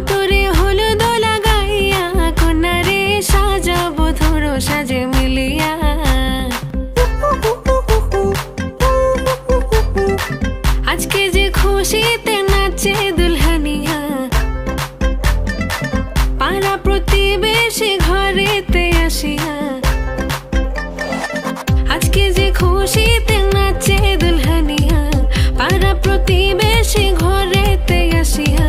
আতরে হলুদ লাগাইয়া কন্যারে সাজাবো ধরো সাজে মিলিয়া। আজকে যে খুশিতে নাচে দুলহানিয়া, পাড়া প্রতিবেশী ঘরেতে আসিয়া। আজকে যে খুশিতে নাচে দুলহানিয়া, পাড়া প্রতিবেশী ঘরেতে আসিয়া।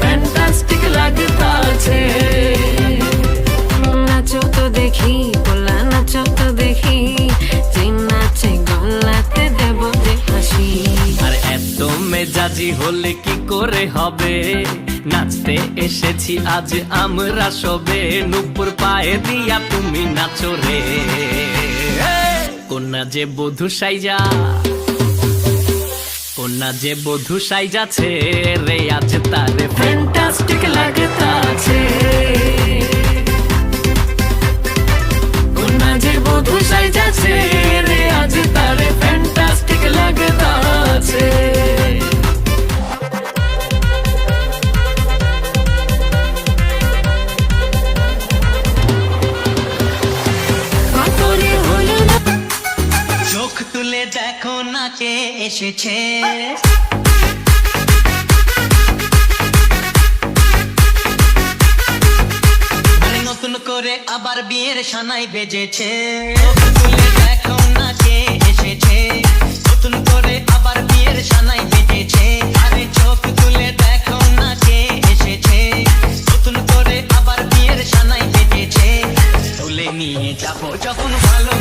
রে আজ তারে নাচো তো দেখি বলা নাচো তো দেখি যে নাচে গলাতে দেব যে হাসি আর এত মেজাজি হলে কি করে হবে নাচতে এসেছি আজ আমরা সবে নুপুর পায়ে দিয়া তুমি নাচো রে কন্যা যে বধু সাইজা কন্যা যে বধু সাইজাছে রে আছে তারে ফ্যান্টাস্টিক লাগতাছে। কন্যা যে বধু সাইজাছে আবার বিয়ের সানাই বেজেছে। করে আবার বিয়ের সানাই বেজেছে। আরে তুলে দেখো না এসেছে। আবার বিয়ের সানাই নিয়ে যাব যখন ভালোবেসেছি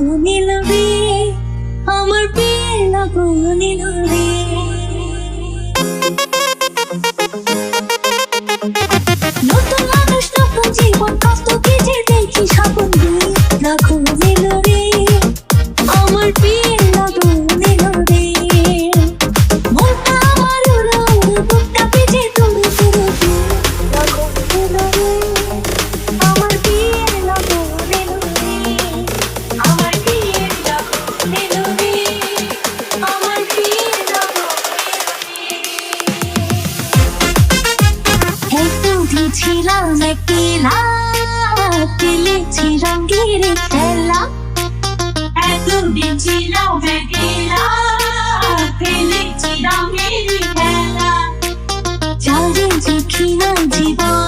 লাখো নিলবে আমার বেলা গগনে নিলবে। যারে দেখি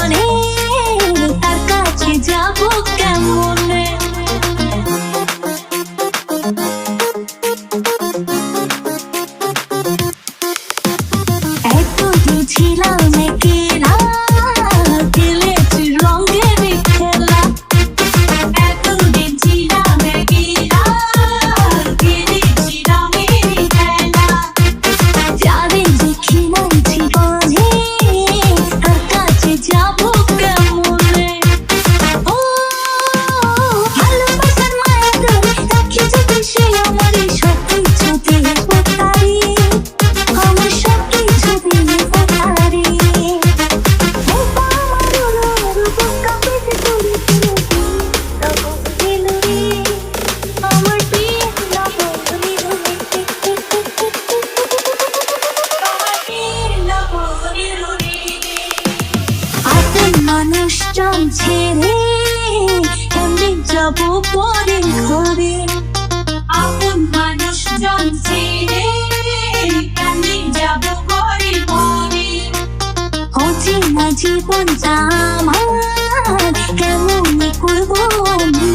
যাব পরে ঘরে আপন মানুষ জন ছেড়ে কেমনে যাব পরে ঘরে। অচেনা জীবনটা আমার কেমন করব আমি?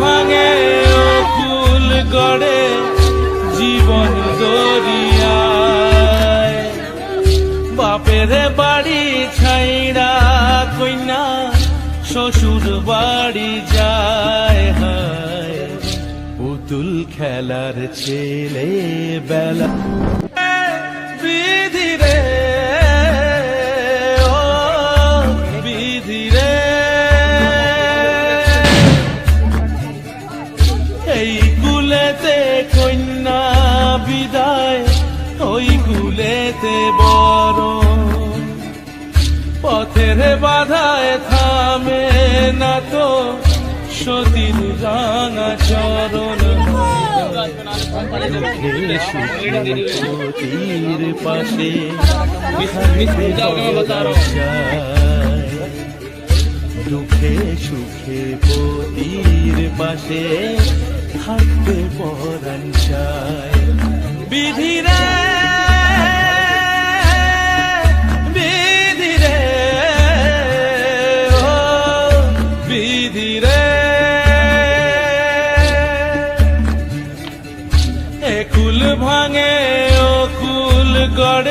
ভাঙে ও কুল গড়ে জীবন দরিয়ায়। বাপের বাড়ি ছাইরা কইনা, শ্বশুর বাড়ি যায় হায়। পুতুল খেলার ছেলে বেলা পথের বাধায় থামে না তো সতীর রাঙা চরণ। সতীর পাশে দুঃখে সুখে পতির পাশে থাকবে পরাণ চায়। বিধিরে বিধিরে